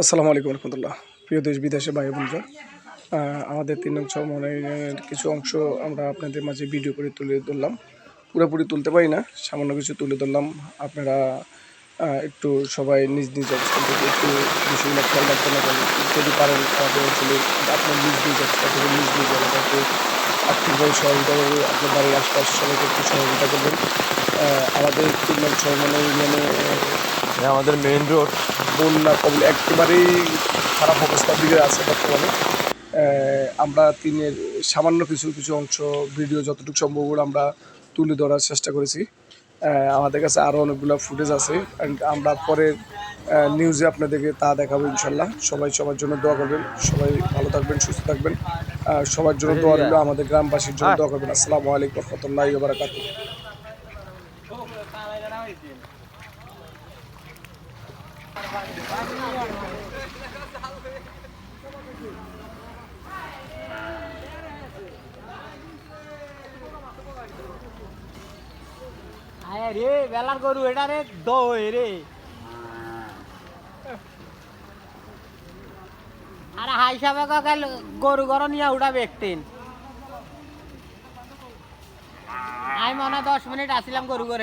আসসালামু আলাইকুম রহমতুল্লাহ। প্রিয় দেশ বিদেশে ভাই বন্ধুরা আহ, আমাদের তিন নং চরমনের কিছু অংশ আমরা আপনাদের মাঝে ভিডিও করে তুলে ধরলাম। পুরোপুরি তুলতে পারি না সামান্য কিছু তুলে ধরলাম। আপনারা একটু সবাই নিজ নিজ অবস্থান থেকে একটু বিষয়গুলো খেয়াল রাখতে না যদি পারেন আমাদের অঞ্চলে আপনার নিজ নিজ অবস্থা থেকে নিজ নিজ এলাকাতে আর্থিকভাবে সহযোগিতা করবে আপনার বাড়ির আশপাশ সবাইকে একটু সহযোগিতা করবেন। আমাদের তিন নং ইউনিয়নে আমাদের মেইন রোড বন্যা কবল একেবারেই খারাপ অবস্থার দিকে আছে বর্তমানে। আমরা তিনের সামান্য কিছু কিছু অংশ ভিডিও যতটুকু সম্ভব আমরা তুলে ধরার চেষ্টা করেছি। আমাদের কাছে আরও অনেকগুলো ফুটেজ আছে আমরা পরের নিউজে আপনাদেরকে তা দেখাবো ইনশাল্লাহ সবাই সবার জন্য দোয়া করবেন। সবাই ভালো থাকবেন, সুস্থ থাকবেন। সবার জন্য দোয়া রইল আমাদের গ্রামবাসীর জন্য দোয়া করবেন। আসসালামু আলাইকুম রহমতুল্লাহ বারাকাতুহ। আয় রে, বেলার গরু, এটা রে দই রে। আরে হাই সাহেব কাল গরু গরু নিয়ে উঠা ব্যক্তিন আমি মনে দশ মিনিট আসিলাম গরু করে